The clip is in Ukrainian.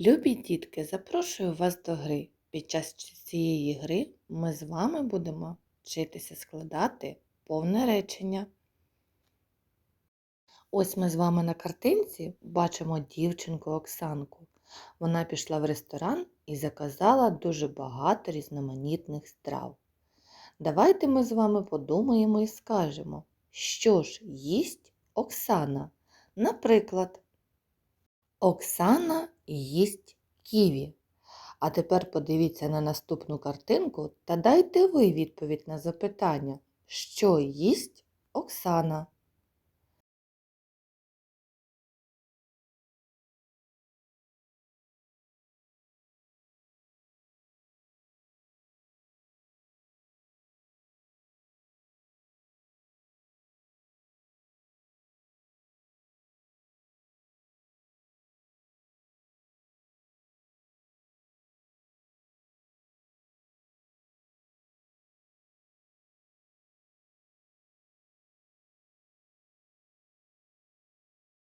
Любі дітки, запрошую вас до гри. Під час цієї гри ми з вами будемо вчитися складати повне речення. Ось ми з вами на картинці бачимо дівчинку Оксанку. Вона пішла в ресторан і заказала дуже багато різноманітних страв. Давайте ми з вами подумаємо і скажемо, що ж їсть Оксана. Наприклад, Оксана їсть ківі. А тепер подивіться на наступну картинку та дайте ви відповідь на запитання, що їсть Оксана.